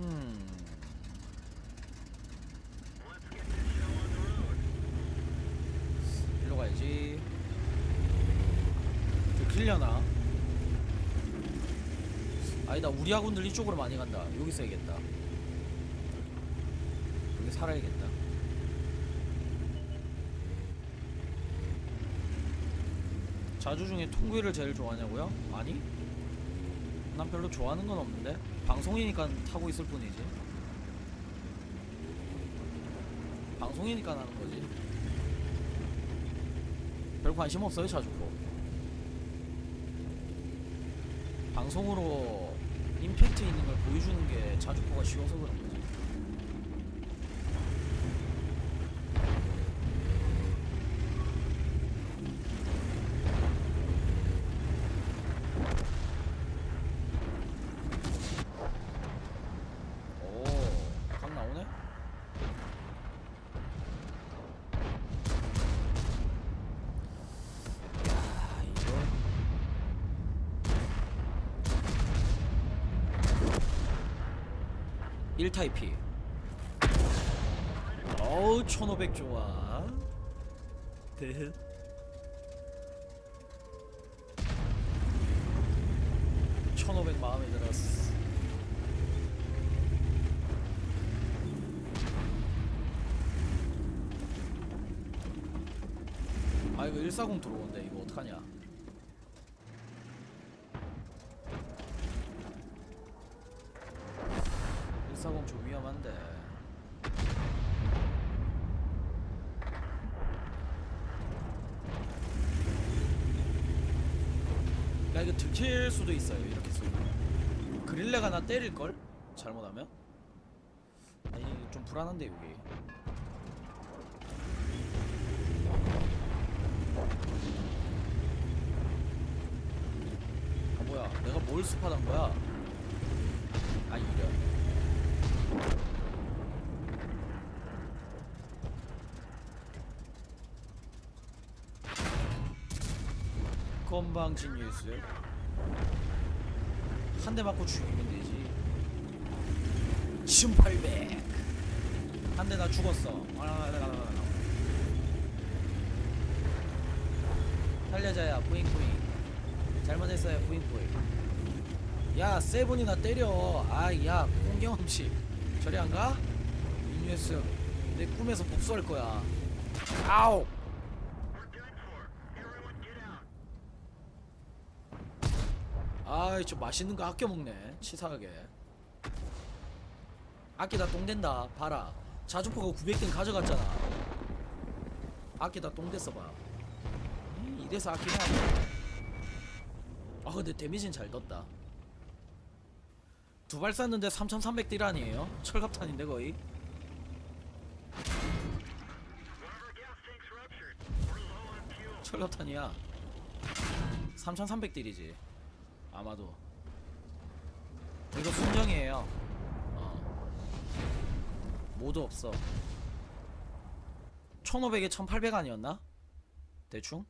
음. 일로 가야지. 들킬려나? 아니다, 우리 학원들 이쪽으로 많이 간다. 여기 써야겠다. 여기 살아야겠다. 자주 중에 통구이를 제일 좋아하냐고요? 아니? 난 별로 좋아하는 건 없는데 방송이니까 타고 있을 뿐이지. 방송이니까 하는 거지. 별 관심 없어요 자주포. 방송으로 임팩트 있는 걸 보여주는 게 자주포가 쉬워서 그런 거지 1타이피 어우 1500 좋아 대1500 마음에 들었어. 아 이거 140 들어온대. 이거 어떡하냐. (140) 좀 위험한데. 야 이거 들킬 수도 있어요 이렇게 쏘면. 그릴레가 나 때릴걸? 잘못하면? 아니 좀 불안한데 여기 아 뭐야. 내가 뭘 스팟한 거야? 아 이래 건방진 뉴스. 한 대 맞고 죽이면 되지. 1800한대 나 죽었어. 아, 살려자야 뿌잉뿌잉. 잘못했어요 뿌잉뿌잉. 야 세븐이나 때려. 아야 홍경험씨 저리 안가? 인뉴스 내 꿈에서 복수할 거야. 아우 아이 저 맛있는 거 아껴 먹네. 치사하게. 아끼다 똥 된다. 봐라. 자주포가 900등 가져갔잖아. 아끼다 똥 됐어 봐. 이- 이래서 아끼네 아 근데 데미지는 잘 떴다 두 발 쐈는데 3300딜 아니에요? 철갑탄인데 거의 철갑탄이야 3300딜이지 아마도 이거 순정이에요 어. 모드 없어 1500에 1800 아니었나? 대충?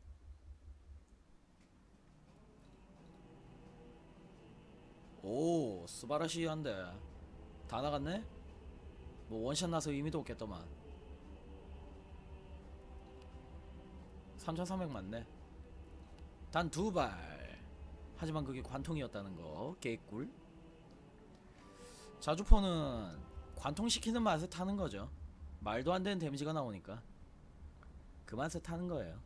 오 스바라시한데. 다 나갔네? 뭐 원샷 나서 의미도 없겠더만. 3300 맞네. 단 두 발. 하지만 그게 관통이었다는 거 개꿀. 자주포는 관통시키는 맛에 타는 거죠. 말도 안 되는 데미지가 나오니까. 그 맛에 타는 거예요